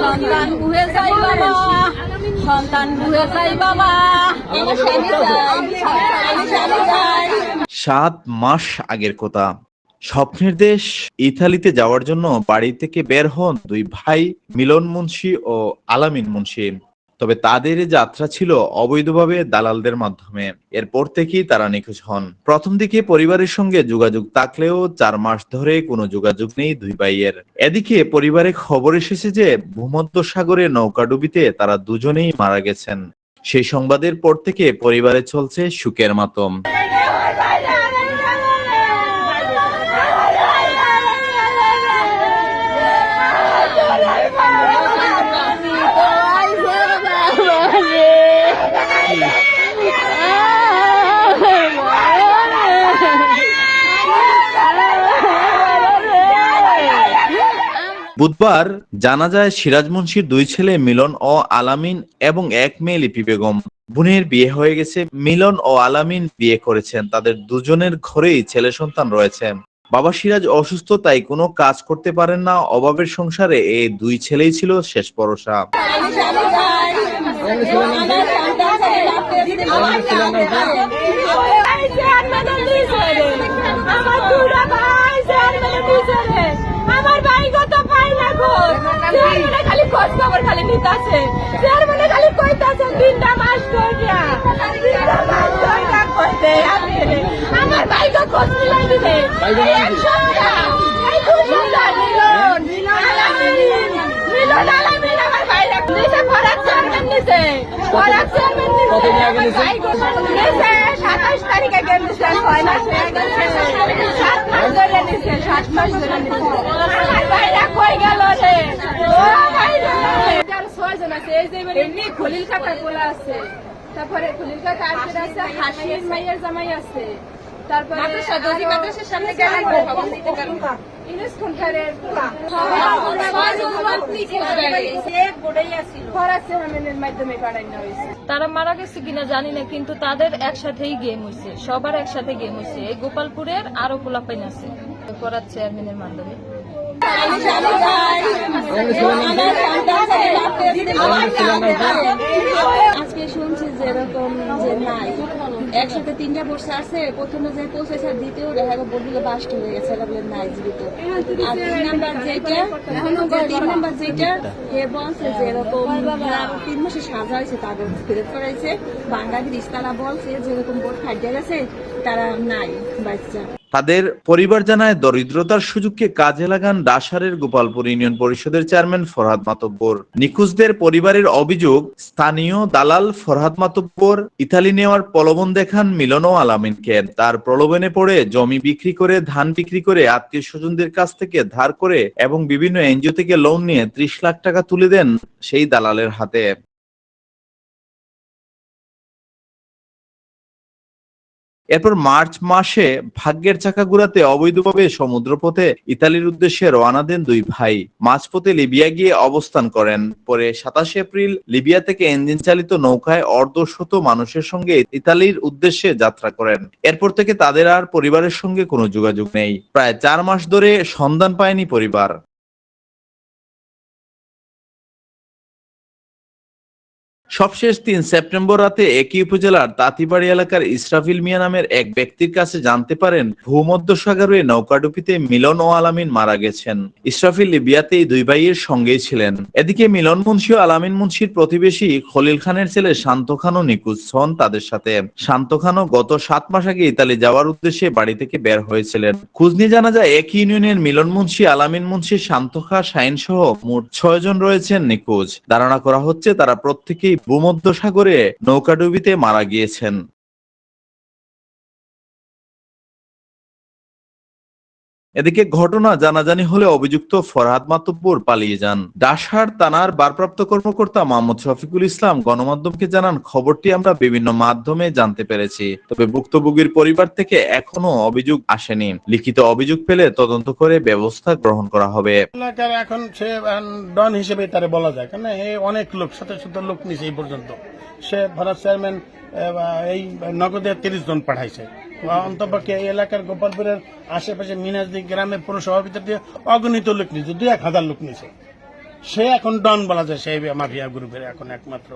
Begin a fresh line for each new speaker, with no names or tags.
সন্তান বাবা। সন্তান বাবা।
সাত মাস আগের কথা। স্বপ্নের দেশ ইতালিতে যাওয়ার জন্য বাড়ি থেকে বের হন দুই ভাই মিলন মুন্সি ও আলামিন মুন্সি। তবে তাদের যাত্রা ছিল অবৈধভাবে দালালদের মাধ্যমে। এরপর থেকেই তারা নিখোঁজ হন। প্রথম দিকে পরিবারের সঙ্গে যোগাযোগ থাকলেও চার মাস ধরে কোনো যোগাযোগ নেই দুই ভাইয়ের। এদিকে পরিবারে খবর এসেছে যে ভূমধ্য সাগরে নৌকাডুবিতে তারা দুজনেই মারা গেছেন। সেই সংবাদের পর থেকে পরিবারে চলছে সুখের মাতম। বুধবার জানা যায় সিরাজ মুন্সির দুই ছেলে মিলন ও আলামিন এবং এক মেয়ে লিপি বেগম বোনের বিয়ে হয়ে গেছে। মিলন ও আলামিন বিয়ে করেছেন। তাদের দুজনের ঘরেই ছেলে সন্তান রয়েছে। বাবা সিরাজ অসুস্থ, তাই কোনো কাজ করতে পারেন না। অভাবের সংসারে এই দুই ছেলেই ছিল শেষ ভরসা।
আমার ভাই কত পাই না চেয়ারম্যানে খালি খোঁজ খবর খালি নিতাছে চেয়ারম্যানে খালি কইতাছে তিনটা মাস রে। আমার ভাই তো খোঁজ মিলাই দিলে এক সপ্তাহ মিলন মিলন আলামিন আমার ভাই রাখ নিচে ফরাক চেয়ারম্যান নিচে ফরাক সাতাশ তারিখে গেম দিছে ছয় মাস হয়ে গেছে আছে এই যে এমনি আছে তারপরে খলিল কাকা আজকে আছে হাসির মাইয়ের জামাই আছে তারপরে সামনে গেলে
তারা মারা গেছে কিনা জানি না, কিন্তু তাদের একসাথেই গেম হয়েছে সবার একসাথে গেম হয়েছে এই গোপালপুরের আরও পোলাপাইন আছে। করার চেয়ারম্যানের মাধ্যমে।
যে এরকম যে নাই। একসাথে তিনটা বসে আছে প্রথমে যে পৌঁছেছে দ্বিতীয় দেখা গেল বলল বাস্ট হয়ে গেছে এরা বলে নাই জীবিত আর তিন নাম্বার যেটা তিন নাম্বার যেটা হে বলছে যে এরকম তিন মাসে সাজা হয়েছে তাদের ফেরত করাইছে। বাঙালির ইস্তারা বলছে যেরকম বোর্ড খাইতে গেছে তারা নাই বাচ্চা।
তাদের পরিবার জানায়, দরিদ্রতার সুযোগকে কাজে লাগান ডাসারের গোপালপুর ইউনিয়ন পরিষদের চেয়ারম্যান ফরহাদ মাতব্বর। নিখোঁজদের পরিবারের অভিযোগ, স্থানীয় দালাল ফরহাদ মাতব্বর ইতালি নেওয়ার প্রলোভন দেখান মিলন ও আলামিনকে। তার প্রলোভনে পড়ে জমি বিক্রি করে, ধান বিক্রি করে আত্মীয় স্বজনদের কাছ থেকে ধার করে এবং বিভিন্ন এনজিও থেকে লোন নিয়ে ত্রিশ লাখ টাকা তুলে দেন সেই দালালের হাতে। এরপর মার্চ মাসে ভাগ্যের চাকা ঘুরাতে অবৈধভাবে সমুদ্রপথে ইতালির উদ্দেশ্যে রওনা দেন দুই ভাই। মাঝপথে লিবিয়া গিয়ে অবস্থান করেন। পরে সাতাশে এপ্রিল লিবিয়া থেকে ইঞ্জিন চালিত নৌকায় অর্ধশত মানুষের সঙ্গে ইতালির উদ্দেশ্যে যাত্রা করেন। এরপর থেকে তাদের আর পরিবারের সঙ্গে কোনো যোগাযোগ নেই। প্রায় চার মাস ধরে সন্ধান পায়নি পরিবার। সবশেষ তিন সেপ্টেম্বর রাতে একই উপজেলার তাঁতিবাড়ি এলাকার ইসরাফিল মিয়া নামের এক ব্যক্তির কাছে জানতে পারেন ভূমধ্য সাগরে নৌকাডুবিতে মিলন ও আলামিন মারা গেছেন। ইসরাফিল লিবিয়াতে এই দুই ভাইয়ের সঙ্গেই ছিলেন। এদিকে মিলন মুন্সি ও আলামিন মুন্সির প্রতিবেশী খলিল খানের ছেলে শান্ত খানও নিখোঁজ হন তাদের সাথে। শান্ত খানও গত সাত মাস আগে ইতালি যাওয়ার উদ্দেশ্যে বাড়ি থেকে বের হয়েছিলেন। খোঁজ নিয়ে জানা যায়, একই ইউনিয়নের মিলন মুন্সি, আলামিন মুন্সি, শান্ত খা, শাইন সহ মোট ছয় জন রয়েছেন নিখোঁজ। ধারণা করা হচ্ছে, তারা প্রত্যেকেই ভূমধ্য সাগরে নৌকাডুবিতে মারা গিয়েছেন। এদিকে ঘটনা জানাজানি হলে অভিযুক্ত ফরহাদ মাতব্বর পালিয়ে যান। ডাসার থানার ভারপ্রাপ্ত কর্মকর্তা মোহাম্মদ শফিকুল ইসলাম গণমাধ্যমকে জানান, খবরটি আমরা বিভিন্ন মাধ্যমে জানতে পেরেছি। তবে ভুক্তভোগীর পরিবার থেকে এখনও অভিযোগ আসেনি। লিখিত অভিযোগ পেলে তদন্ত করে ব্যবস্থা গ্রহণ করা হবে।
এখন সে ডন হিসেবে তারে বলা যায়। এ অনেক লোক শত শত লোক নিছে এই পর্যন্ত। সে ভারত চেয়ারম্যান এই নগদে তিরিশ জন পাঠাইছে। অন্তপক্ষে এই এলাকার গোপালপুরের আশেপাশে মিনাজদি গ্রামের পৌরসভার ভিতর দিয়ে অগণিত লোক নিছে দুই এক হাজার লোক নিছে সে এখন ডন বলা যায়, সেই মাফিয়া গ্রুপের এখন একমাত্র।